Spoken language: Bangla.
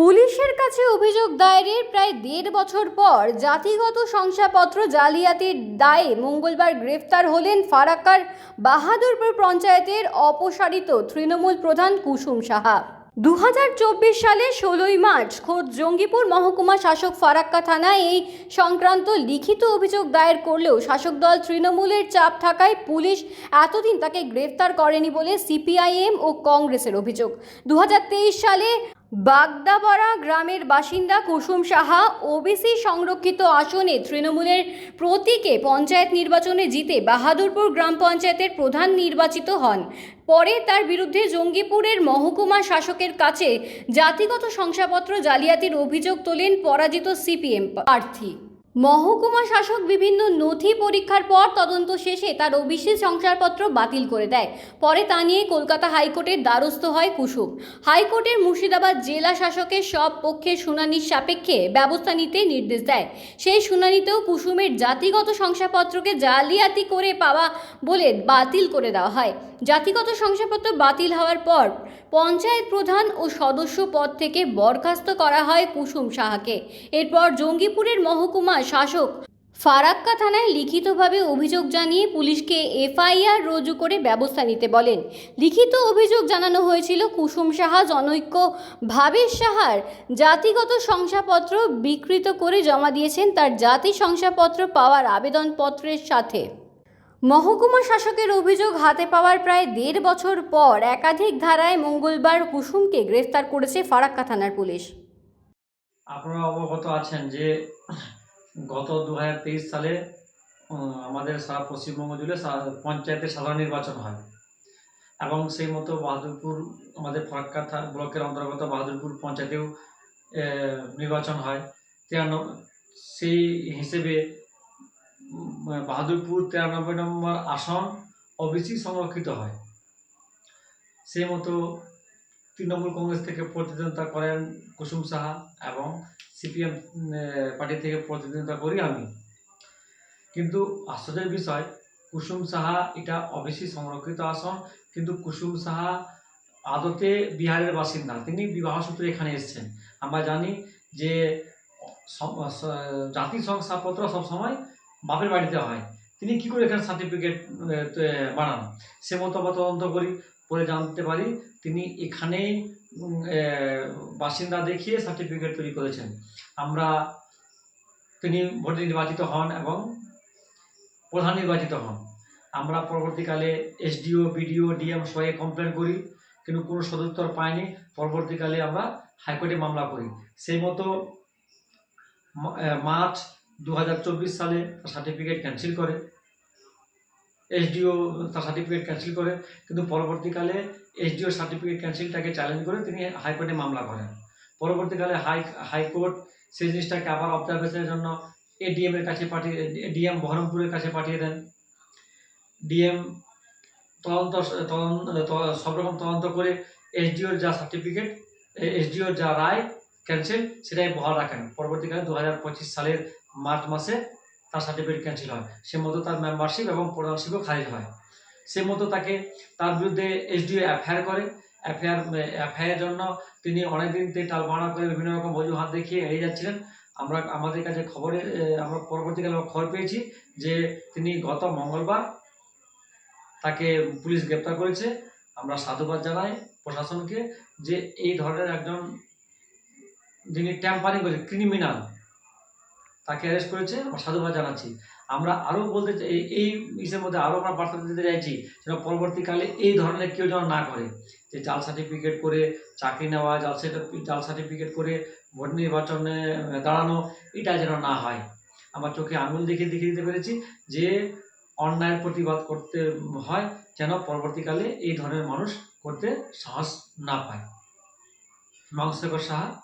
পুলিশের কাছে অভিযোগ দায়েরের প্রায় দেড় বছর পর জাতিগত শংসাপত্র জালিয়াতির দায়ে মঙ্গলবার গ্রেফতার হলেন ফারাক্কার বাহাদুরপুর পঞ্চায়েতের অপসারিত তৃণমূল প্রধান কুসুম সাহা। দু হাজার চব্বিশ সালে ষোলোই মার্চ খোদ জঙ্গিপুর মহকুমা শাসক ফারাক্কা থানায় এই সংক্রান্ত লিখিত অভিযোগ দায়ের করলেও শাসক দল তৃণমূলের চাপ থাকায় পুলিশ এতদিন তাকে গ্রেফতার করেনি বলে সিপিআইএম ও কংগ্রেসের অভিযোগ। দু হাজার তেইশ সালে বাগদাপাড়া গ্রামের বাসিন্দা কুসুম সাহা ওবিসি সংরক্ষিত আসনে তৃণমূলের প্রতীকে পঞ্চায়েত নির্বাচনে জিতে বাহাদুরপুর গ্রাম পঞ্চায়েতের প্রধান নির্বাচিত হন। পরে তার বিরুদ্ধে জঙ্গিপুরের মহকুমা শাসকের কাছে জাতিগত শংসাপত্র জালিয়াতির অভিযোগ তোলেন পরাজিত সিপিএম প্রার্থী। মহকুমা শাসক বিভিন্ন নথি পরীক্ষার পর তদন্ত শেষে তার ওবিসি শংসাপত্র বাতিল করে দেয়। পরে তা নিয়ে কলকাতা হাইকোর্টের দ্বারস্থ হয় কুসুম। হাইকোর্টের মুর্শিদাবাদ জেলা শাসকের সব পক্ষের শুনানির সাপেক্ষে ব্যবস্থা নিতে নির্দেশ দেয়। সেই শুনানিতেও কুসুমের জাতিগত শংসাপত্রকে জালিয়াতি করে পাওয়া বলে বাতিল করে দেওয়া হয়। জাতিগত শংসাপত্র বাতিল হওয়ার পর পঞ্চায়েত প্রধান ও সদস্য পদ থেকে বরখাস্ত করা হয় কুসুম সাহাকে। এরপর জঙ্গিপুরের মহকুমা শাসক। ফারাক্কা থানায় লিখিতভাবে অভিযোগ জানিয়ে পুলিশকে এফআইআর রুজু করে ব্যবস্থা নিতে বলেন। লিখিত অভিযোগ জানানো হয়েছিল কুসুম সাহা, জনৈক্য ভাবেশ সাহার জাতিগত শংসাপত্র বিকৃত করে জমা দিয়েছেন তার জাতি শংসাপত্র পাওয়ার আবেদনপত্রের সাথে। মহকুমা শাসকের অভিযোগ হাতে পাওয়ার প্রায় দেড় বছর পর একাধিক ধারায় মঙ্গলবার কুসুমকে গ্রেফতার করেছে ফারাক্কা থানার পুলিশ। আপনারা অবগত আছেন যে গত দু হাজার তেইশ সালে আমাদের সারা পশ্চিমবঙ্গ জুড়ে পঞ্চায়েতের সাধারণ নির্বাচন হয়। এবং সেই মতো বাহাদুরপুর, আমাদের ফারাক্কা ব্লকের অন্তর্গত বাহাদুরপুর পঞ্চায়েতেও নির্বাচন হয়। তিরানব্বই সেই হিসেবে বাহাদুরপুর তিরানব্বই নম্বর আসন ওবিসি সংরক্ষিত হয়। সেই মতো তৃণমূল কংগ্রেস থেকে প্রতিদ্বন্দ্বিতা করেন কুসুম সাহা এবং সিপিএম পার্টি থেকে প্রতিদ্বন্দ্বিতা করি আমি। কিন্তু আশ্চর্যের বিষয়, কুসুম সাহা এটা অবেশি সংরক্ষিত আসন, কিন্তু কুসুম সাহা আদতে বিহারের বাসিন্দা। তিনি বিবাহ সূত্রে এখানে এসেছেন। আমরা জানি যে জাতি শংসাপত্র সবসময় বাপের বাড়িতে হয়। তিনি কি করে এখানে সার্টিফিকেট বানান? সে মতো আমরা তদন্ত করি। পরে জানতে পারি, তিনি এখানেই বাসিন্দা দেখিয়ে সার্টিফিকেট তৈরি করেছেন। আমরা তিনি ভোটে নির্বাচিত হন এবং প্রধান নির্বাচিত হন। আমরা পরবর্তীকালে এসডিও, বিডিও, ডিএম সবাই কমপ্লেন করি, কিন্তু কোনো সদুত্তর পাইনি। পরবর্তীকালে আমরা হাইকোর্টে মামলা করি। সেই মতো মার্চ দু হাজার চব্বিশ সালে সার্টিফিকেট ক্যান্সেল করে। এসডিও তার সার্টিফিকেট ক্যান্সেল করে, কিন্তু পরবর্তীকালে এসডিও সার্টিফিকেট ক্যান্সেলটাকে চ্যালেঞ্জ করে তিনি হাইকোর্টে মামলা করেন। পরবর্তীকালে হাই হাইকোর্ট সেই জিনিসটাকে আবার অবজারভেশনের জন্য এডিএম এর কাছে পাঠিয়ে ডিএম বহরমপুরের কাছে পাঠিয়ে দেন। ডিএম তদন্ত তদন্ত সব রকম তদন্ত করে এসডিওর যা সার্টিফিকেট এসডিওর যা রায় ক্যান্সেল সেটাই বহাল রাখেন। পরবর্তীকালে দু হাজার পঁচিশ সালের মার্চ মাসে তার সার্টিফিকেট ক্যান্সেল হয়। সে মতো তার মেম্বারশিপ এবং প্রধানশিপও খারিজ হয়। সে মতো তাকে তার বিরুদ্ধে এসডিও এফআইআর করে। এফআইআর এফআইআর জন্য তিনি অনেকদিন থেকে টালবাড়া করে বিভিন্ন রকম অজুহাত দেখিয়ে এড়িয়ে যাচ্ছিলেন। আমরা, আমাদের কাছে খবরে আমরা পরবর্তীকালে খবর পেয়েছি যে তিনি গত মঙ্গলবার তাকে পুলিশ গ্রেপ্তার করেছে। আমরা সাধুবাদ জানাই প্রশাসনকে যে এই ধরনের একজন যিনি ট্যাম্পারিং করেছে ক্রিমিনাল তাকে অ্যারেস্ট করেছে, আমরা সাধুবাদ জানাচ্ছি। আমরা আরও বলতে চাই- এই এই ইসের মধ্যে আরও আমরা বার্তা দিতে চাইছি যেন পরবর্তীকালে এই ধরনের কেউ যেন না করে। যে জাল সার্টিফিকেট করে চাকরি নেওয়া, জাল জাল সার্টিফিকেট করে ভোট নির্বাচনে দাঁড়ানো, এটা যেন না হয়। আমার চোখে আঙুল দেখে দেখিয়ে দিতে পেরেছি যে অন্যায়ের প্রতিবাদ করতে হয় যেন পরবর্তীকালে এই ধরনের মানুষ করতে সাহস না পায়। মাংসকর সাহা